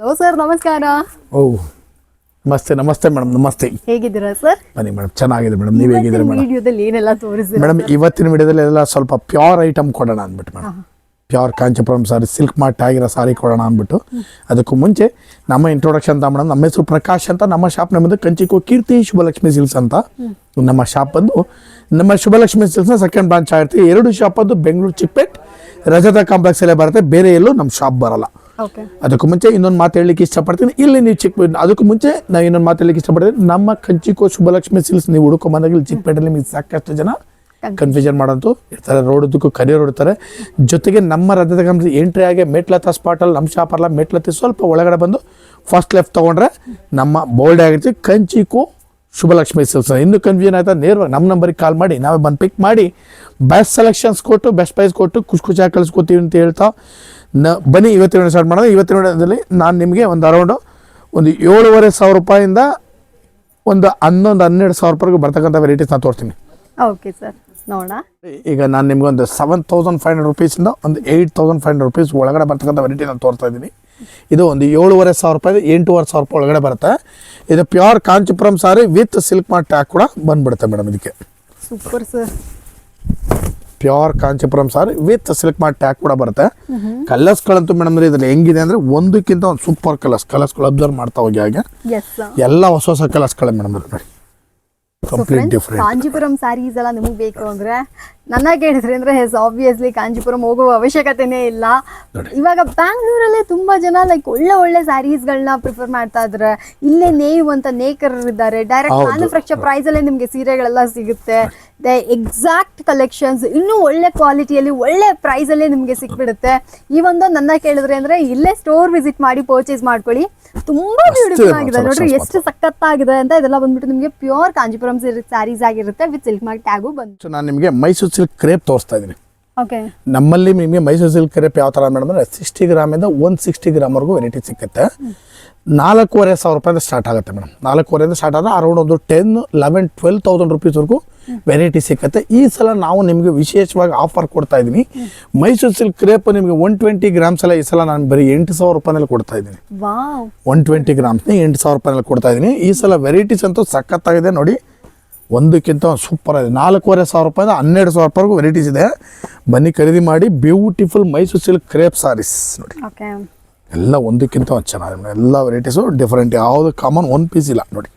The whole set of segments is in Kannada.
ಹಲೋ ಸರ್ ನಮಸ್ಕಾರ. ಓ ನಮಸ್ತೆ ನಮಸ್ತೆ ಮೇಡಮ್ ನಮಸ್ತೆ. ಹೇಗಿದ್ದೀರಾ ಸರ್ ಬನ್ನಿ ಮೇಡಮ್ ಚೆನ್ನಾಗಿದೆ ಮೇಡಮ್ ನೀವು ಹೇಗಿದ್ದೀರಿ ಮೇಡಮ್ ವಿಡಿಯೋದಲ್ಲಿ ಏನೆಲ್ಲ ತೋರಿಸಿದ್ರೆ ಮೇಡಮ್ ಇವತ್ತಿನ ವಿಡಿಯೋದಲ್ಲಿ ಎಲ್ಲ ಸ್ವಲ್ಪ ಪ್ಯೂರ್ ಐಟಮ್ ಕೊಡೋಣ ಅಂದ್ಬಿಟ್ಟು madam pure Kanchipuram sari silk mart ಆಗಿರೋ ಸಾರಿ ಕೊಡೋಣ ಅಂದ್ಬಿಟ್ಟು. ಅದಕ್ಕೂ ಮುಂಚೆ ನಮ್ಮ ಇಂಟ್ರೊಡಕ್ಷನ್ ಅಂತ ಮೇಡಮ್ ನಮ್ಮ ಹೆಸರು ಪ್ರಕಾಶ್ ಅಂತ ನಮ್ಮ ಶಾಪ್ ನಮ್ಮದು ಕಂಚಿಕೋ ಕೀರ್ತಿ ಶುಭಲಕ್ಷ್ಮಿ ಸಿಲ್ಸ್ ಅಂತ. ನಮ್ಮ ಶಾಪ್ ಬಂದು ನಮ್ಮ ಶುಭಲಕ್ಷ್ಮಿ ಸಿಲ್ಸ್ನ ಸೆಕೆಂಡ್ ಬ್ರಾಂಚ್ ಆಗಿರ್ತೀವಿ. ಎರಡು ಶಾಪ್ ಅದು ಬೆಂಗಳೂರು ಚಿಕ್ಕಪೇಟ್ ರಜತ ಕಾಂಪ್ಲೆಕ್ಸ್ ಅಲ್ಲೇ ಬರುತ್ತೆ. ಬೇರೆ ಎಲ್ಲೂ ನಮ್ಮ ಶಾಪ್ ಬರಲ್ಲ. ಅದಕ್ಕೂ ಮುಂಚೆ ಇನ್ನೊಂದು ಮಾತು ಹೇಳಲಿಕ್ಕೆ ಇಷ್ಟಪಡ್ತೀನಿ. ಇಲ್ಲಿ ನೀವು ಚಿಕ್ಕ ಅದಕ್ಕೂ ಮುಂಚೆ ನಾವು ಇನ್ನೊಂದು ಮಾತು ಹೇಳಲಿಕ್ಕೆ ಇಷ್ಟಪಡ್ತೀನಿ. ನಮ್ಮ ಕಂಚಿಕೋ ಶುಭಲಕ್ಷ್ಮಿ ಸಿಲ್ಸ್ ನೀವು ಹುಡುಕೊಂಬಂದಾಗ ಇಲ್ಲಿ ಚಿಕ್ಕಪೇಟೆಯಲ್ಲಿ ನಿಮಗೆ ಸಾಕಷ್ಟು ಜನ ಕನ್ಫ್ಯೂಷನ್ ಮಾಡೋಂತು ಇರ್ತಾರೆ. ರೋಡದಕ್ಕೂ ಕರಿಯರ್ ಹೊಡ್ತಾರೆ ಜೊತೆಗೆ ನಮ್ಮ ರಥದ ಕಂಪ್ನಿ ಎಂಟ್ರಿ ಆಗಿ ಮೇಟ್ಲತ್ತ ಸ್ಪಾಟಲ್ಲಿ ನಮ್ಮ ಶಾಪರ್ಲ ಮೇಟ್ಲತ್ತಿ ಸ್ವಲ್ಪ ಒಳಗಡೆ ಬಂದು ಫಸ್ಟ್ ಲೆಫ್ಟ್ ತೊಗೊಂಡ್ರೆ ನಮ್ಮ ಬೋಲ್ಡ್ ಆಗಿರ್ತೀವಿ. ಕಂಚಿಕೋ ಶುಭಲಕ್ಷ್ಮಿ ಸಿಲ್ಸ್ ಇನ್ನು ಕನ್ಫ್ಯೂಷನ್ ಆಯ್ತಾ ನೇರವಾಗಿ ನಮ್ಮ ನಂಬರಿಗೆ ಕಾಲ್ ಮಾಡಿ ನಾವೇ ಬಂದು ಪಿಕ್ ಮಾಡಿ ಬೆಸ್ಟ್ ಸೆಲೆಕ್ಷನ್ಸ್ ಕೊಟ್ಟು ಬೆಸ್ಟ್ ಪ್ರೈಸ್ ಕೊಟ್ಟು ಖುಷಿ ಖುಷಿಯಾಗಿ ಕಳಿಸ್ಕೊತೀವಿ ಅಂತ ಹೇಳ್ತಾ ನ ಬನ್ನಿ ಇವತ್ತಿನ ಸ್ಟಾರ್ಟ್ ಮಾಡೋದು ಇವತ್ತಿನ ವಿಡಿಯೋದಲ್ಲಿ ನಾನು ನಿಮಗೆ ಒಂದು ಅರೌಂಡು ಒಂದು ಏಳುವರೆ ಸಾವಿರ ರೂಪಾಯಿಂದ ಒಂದು ಹನ್ನೊಂದು ಹನ್ನೆರಡು ಸಾವಿರ ರೂಪಾಯಿಗೂ ಬರ್ತಕ್ಕಂಥ ವೆರೈಟೀಸ್ ನಾನು ತೋರಿಸ್ತೀನಿ. ಓಕೆ ಸರ್ ನೋಡೋಣ. ಈಗ ನಾನು ನಿಮಗೆ ಒಂದು ಸೆವೆನ್ ತೌಸಂಡ್ ಫೈವ್ ಹಂಡ್ರೆಡ್ ರುಪೀಸಿಂದ ಒಂದು eight thousand five hundred rupees ಒಳಗಡೆ ಬರ್ತಕ್ಕಂಥ ವೆರೈಟಿ ನಾನು ತೋರಿಸ್ತಾ ಇದ್ದೀನಿ. ಇದು ಒಂದು ಏಳುವರೆ ಸಾವಿರ ರೂಪಾಯಿ ಎಂಟೂವರೆ ಸಾವಿರ ರೂಪಾಯಿ ಒಳಗಡೆ ಬರುತ್ತೆ. ಇದು pure Kanchipuram sari with silk mart tag ಕೂಡ ಬಂದ್ಬಿಡುತ್ತೆ ಮೇಡಮ್ ಇದಕ್ಕೆ. Super sir pure Kanchipuram sari with silk ಮಾಡಿ ಟ್ಯಾಗ್ ಕೂಡ ಬರುತ್ತೆ. ಕಲರ್ಸ್ಗಳಂತೂ ಮೇಡಮ್ ಇದ್ರಲ್ಲಿ ಹೆಂಗಿದೆ ಅಂದ್ರೆ ಒಂದಕ್ಕಿಂತ ಒಂದು ಸೂಪರ್ ಕಲರ್ಸ್ ಕಲರ್ಸ್ಗಳು ಅಬ್ಸರ್ವ್ ಮಾಡ್ತಾ ಹೋಗಿ ಹಾಗೆ. ಎಲ್ಲ ಹೊಸ ಹೊಸ ಕಲರ್ಸ್ಗಳೇ madam complete different Kanchipuram saris ಎಲ್ಲ ನಿಮಗೆ ಬೇಕು ಅಂದ್ರೆ ನನ್ನ ಕೇಳಿದ್ರೆ ಅಂದ್ರೆ ಎಸ್ ಆಬ್ವಿಯಸ್ಲಿ ಕಾಂಜಿಪುರಂ ಹೋಗುವ ಅವಶ್ಯಕತೆನೇ ಇಲ್ಲ. ಇವಾಗ ಬ್ಯಾಂಗ್ಳೂರಲ್ಲೇ ತುಂಬಾ ಜನ ಲೈಕ್ ಒಳ್ಳೆ ಒಳ್ಳೆ ಸ್ಯಾರೀಸ್ಗಳನ್ನ ಪ್ರಿಫರ್ ಮಾಡ್ತಾ ಇದ್ರೆ ಇಲ್ಲೇ ನೇಯುವಂತ ಅಂತ ನೇಕರರು ಇದ್ದಾರೆ. ಡೈರೆಕ್ಟ್. ಮ್ಯಾನುಫ್ಯಾಕ್ಚರ್ ಪ್ರೈಸ್ ಅಲ್ಲೇ ನಿಮ್ಗೆ ಸೀರೆಗಳೆಲ್ಲ ಸಿಗುತ್ತೆ. ಎಕ್ಸಾಕ್ಟ್ ಕಲೆಕ್ಷನ್ಸ್ ಇನ್ನೂ ಒಳ್ಳೆ ಕ್ವಾಲಿಟಿಯಲ್ಲಿ ಒಳ್ಳೆ ಪ್ರೈಸ್ ಅಲ್ಲೇ ನಿಮ್ಗೆ ಸಿಕ್ಬಿಡುತ್ತೆ. ಈ ಒಂದು ನನ್ನ ಕೇಳಿದ್ರೆ ಅಂದ್ರೆ ಇಲ್ಲೇ ಸ್ಟೋರ್ ವಿಸಿಟ್ ಮಾಡಿ ಪರ್ಚೇಸ್ ಮಾಡ್ಕೊಳ್ಳಿ. ತುಂಬಾ ಬ್ಯೂಟಿಫುಲ್ ಆಗಿದೆ. ನೋಡ್ರಿ ಎಷ್ಟು ಆಗಿದೆ ಅಂತ ಇದೆಲ್ಲ ಬಂದ್ಬಿಟ್ಟು ನಿಮಗೆ ಪ್ಯೂರ್ ಕಾಂಜಿಪುರಂ ಸ್ಯಾರೀಸ್ ಆಗಿರುತ್ತೆ. ವಿತ್ ಸಿಲ್ಕ್ ಮಾರ್ಕ್ ಟ್ಯಾಗು ಬಂತು. ನಾನು ನಿಮಗೆ ಮೈಸೂರು ಸಿಲ್ಕ್ ಕ್ರೇಪ್ ತೋರಿಸ್ತಾ ಇದ್ದೀನಿ. ಓಕೆ. ನಮ್ಮಲ್ಲಿ ನಿಮಗೆ ಮೈಸೂರು ಸಿಲ್ಕ್ ಕ್ರೇಪ್ ಯಾವ ಥರ ಮೇಡಮ್ ಅಂದರೆ ಸಿಕ್ಸ್ಟಿ ಗ್ರಾಮಿಂದ ಒನ್ ಸಿಕ್ಸ್ಟಿ ಗ್ರಾಮ್ವರೆಗೂ ವೆರೈಟಿ ಸಿಕ್ಕುತ್ತೆ. ನಾಲ್ಕೂವರೆ ಸಾವಿರ ರೂಪಾಯಿಂದ ಸ್ಟಾರ್ಟ್ ಆಗುತ್ತೆ ಮೇಡಮ್. ನಾಲ್ಕೂವರೆಯಿಂದ ಸ್ಟಾರ್ಟ್ ಆದರೆ ಅರೌಂಡ್ ಒಂದು ಟೆನ್ ಲೆವೆನ್ ಟ್ವೆಲ್ ತೌಸಂಡ್ ರುಪೀಸ್ವರೆಗೂ ವೆರೈಟಿ ಸಿಕ್ಕತ್ತೆ. ಈ ಸಲ ನಾವು ನಿಮಗೆ ವಿಶೇಷವಾಗಿ ಆಫರ್ ಕೊಡ್ತಾ ಇದ್ದೀನಿ. ಮೈಸೂರು ಸಿಲ್ಕ್ ಕ್ರೇಪ್ ನಿಮಗೆ ಒನ್ ಟ್ವೆಂಟಿ ಗ್ರಾಮ್ಸ್ ಎಲ್ಲ ಈ ಸಲ ನಾನು ಬರೀ ಎಂಟು ಸಾವಿರ ರೂಪಾಯಿನಲ್ಲಿ ಕೊಡ್ತಾ ಇದ್ದೀನಿ. ಒನ್ ಟ್ವೆಂಟಿ ಗ್ರಾಮ್ಸ್ನ ಎಂಟು ಸಾವಿರ ರೂಪಾಯಿನಲ್ಲಿ ಕೊಡ್ತಾ ಇದ್ದೀನಿ. ಈ ಸಲ ವೆರೈಟೀಸ್ ಅಂತೂ ಸಖತ್ತಾಗಿದೆ ನೋಡಿ. ಒಂದಕ್ಕಿಂತ ಸೂಪರ್ ಆಗಿದೆ. ನಾಲ್ಕೂವರೆ ಸಾವಿರ ರೂಪಾಯಿಂದ ಹನ್ನೆರಡು ಸಾವಿರ ರೂಪಾಯಿಗೂ ವೆರೈಟೀಸ್ ಇದೆ. ಬನ್ನಿ ಖರೀದಿ ಮಾಡಿ beautiful Mysuru silk crepe saris ನೋಡಿ. ಎಲ್ಲ ಒಂದಕ್ಕಿಂತ ಒಂದು ಚೆನ್ನಾಗಿದೆ ಎಲ್ಲ ವೆರೈಟೀಸು ಡಿಫ್ರೆಂಟ್ ಯಾವುದು ಕಾಮನ್ ಒನ್ ಪೀಸ್ ಇಲ್ಲ ನೋಡಿ.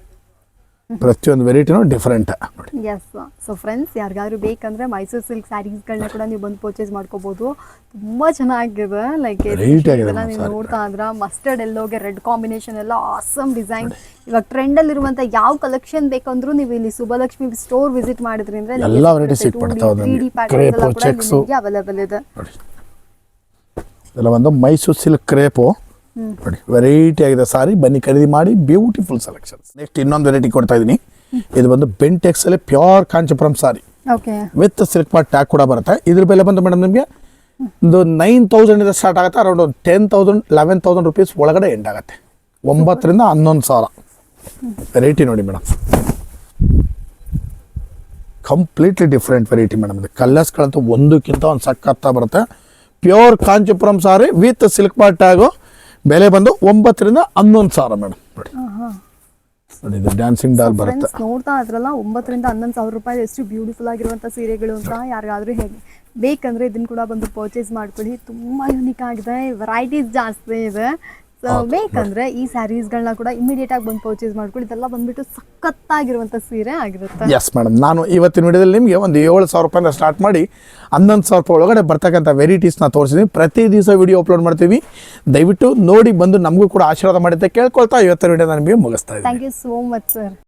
ಪ್ರತಿಯೊಂದು ವೆರೈಟಿನೂ ಡಿಫ್ರೆಂಟ್ ನೋಡಿ ಎಸ್ ಸೊ ಫ್ರೆಂಡ್ಸ್ ಯಾರಿಗಾದ್ರೂ ಬೇಕಂದ್ರೆ ಮೈಸೂರು ಸಿಲ್ಕ್ ಸ್ಯಾರೀಸ್ಗಳನ್ನ ಕೂಡ ನೀವು ಬಂದು ಪರ್ಚೇಸ್ ಮಾಡ್ಕೋಬಹುದು ತುಂಬಾ ಚೆನ್ನಾಗಿದೆ. ಲೈಕ್ ಇದೆಲ್ಲ ನೀವು ನೋಡ್ತಾ ಇದ್ರ ಮಸ್ಟರ್ಡ್ ಎಲ್ಲೋಗೆ ರೆಡ್ ಕಾಂಬಿನೇಷನ್ ಎಲ್ಲ ಆಸಮ್ ಡಿಸೈನ್ ಇವಾಗ ಟ್ರೆಂಡ್ ಅಲ್ಲಿ ಇರುವಂತ ಯಾವ ಕಲೆಕ್ಷನ್ ಬೇಕಂದ್ರೂ ನೀವು ಇಲ್ಲಿ ಸುಭಲಕ್ಷ್ಮಿ ಸ್ಟೋರ್ ವಿಸಿಟ್ ಮಾಡಿದ್ರಿ ಅಂದ್ರೆ. ಅವೈಲೇಬಲ್ ಇದೆ. ಇದೆಲ್ಲ ಒಂದು ಮೈಸೂರು ಸಿಲ್ಕ್ ಕ್ರೇಪು ನೋಡಿ ವೆರೈಟಿ ಆಗಿದೆ ಸಾರಿ. ಬನ್ನಿ ಖರೀದಿ ಮಾಡಿ ಬ್ಯೂಟಿಫುಲ್ ಸೆಲೆಕ್ಷನ್ಸ್ ನೆಕ್ಸ್ಟ್ ಇನ್ನೊಂದು ವೆರೈಟಿ ಕೊಡ್ತಾ ಇದ್ದೀನಿ. ಇದು ಬಂದು ಬೆಂಟೆಕ್ಸ್ ಅಲ್ಲಿ pure Kanchipuram sari. Okay with silk mart tag ಕೂಡ ಬರುತ್ತೆ. ಇದ್ರ ಬೆಲೆ ಬಂದು ಮೇಡಮ್ ನಿಮಗೆ ಒಂದು ನೈನ್ ತೌಸಂಡಿಂದ ಸ್ಟಾರ್ಟ್ ಆಗುತ್ತೆ. ಅರೌಂಡ್ ಒಂದು ten thousand eleven thousand rupees ಒಳಗಡೆ ಎಂಡ್ ಆಗುತ್ತೆ. ಒಂಬತ್ತರಿಂದ ಹನ್ನೊಂದು ಸಾವಿರ. ವೆರೈಟಿ ನೋಡಿ madam completely different variety madam ಇದು. ಕಲ್ಲರ್ಸ್ಗಳಂತೂ ಒಂದಕ್ಕಿಂತ ಒಂದು ಸಕ್ಕತ್ತ ಬರುತ್ತೆ. Pure Kanchipuram sari with silk mart tag ಬೆಲೆ ಬಂದು ಒಂಬತ್ತರಿಂದ ಹನ್ನೊಂದು ಸಾವಿರ ಮೇಡಮ್ ನೋಡಿ. ನೋಡಿ ಇದು ಡ್ಯಾನ್ಸಿಂಗ್ ಡಾಲ್ ಬರುತ್ತೆ. ಫ್ರೆಂಡ್ಸ್ ನೋಡ್ತಾ ಅದ್ರಲ್ಲ ಒಂಬತ್ತರಿಂದ ಹನ್ನೊಂದು ಸಾವಿರ ರೂಪಾಯಿ ಎಷ್ಟು ಬ್ಯೂಟಿಫುಲ್ ಆಗಿರುವಂಥ ಸೀರೆಗಳು ಅಂತ ಯಾರಿಗಾದ್ರೂ ಹೇಗೆ ಬೇಕಂದ್ರೆ ಇದನ್ನ ಕೂಡ ಬಂದು ಪರ್ಚೇಸ್ ಮಾಡ್ಕೊಳ್ಳಿ. ತುಂಬಾ ಯೂನಿಕ್ ಆಗಿದೆ. ವೆರೈಟೀಸ್ ಜಾಸ್ತಿ ಇದೆ. ಸೊ ಬೇಕಂದ್ರೆ ಈ ಸ್ಯಾರೀಸ್ಗಳನ್ನ ಕೂಡ ಇಮಿಡಿಯೇಟ್ ಆಗಿ ಬಂದು ಪರ್ಚೇಸ್ ಮಾಡ್ಕೊಳ್ಳಿ. ಇದೆಲ್ಲ ಬಂದ್ಬಿಟ್ಟು ಸಖತ್ತಾಗಿರುವಂಥ ಸೀರೆ ಆಗಿರುತ್ತೆ. ಎಸ್ ಮೇಡಮ್ ನಾನು ಇವತ್ತಿನ ವಿಡಿಯೋದಲ್ಲಿ ನಿಮಗೆ ಒಂದು ಏಳು ಸಾವಿರ ರೂಪಾಯಿಂದ ಸ್ಟಾರ್ಟ್ ಮಾಡಿ ಹನ್ನೊಂದು ಸಾವಿರ ರೂಪಾಯಿ ಒಳಗಡೆ ಬರ್ತಕ್ಕಂಥ ವೆರೈಟೀಸ್ನ ತೋರಿಸಿದ್ದೀನಿ ಪ್ರತಿ ದಿವಸ ವಿಡಿಯೋ ಅಪ್ಲೋಡ್ ಮಾಡ್ತೀವಿ. ದಯವಿಟ್ಟು ನೋಡಿ ಬಂದು ನಮಗೂ ಕೂಡ ಆಶೀರ್ವಾದ ಮಾಡಿದ್ದೆ ಕೇಳ್ಕೊಳ್ತಾ ಇವತ್ತಿನ ವಿಡಿಯೋ ನಿಮಗೆ ಮುಗಿಸ್ತಾ ಇದ್ದೀನಿ. Thank you so much sir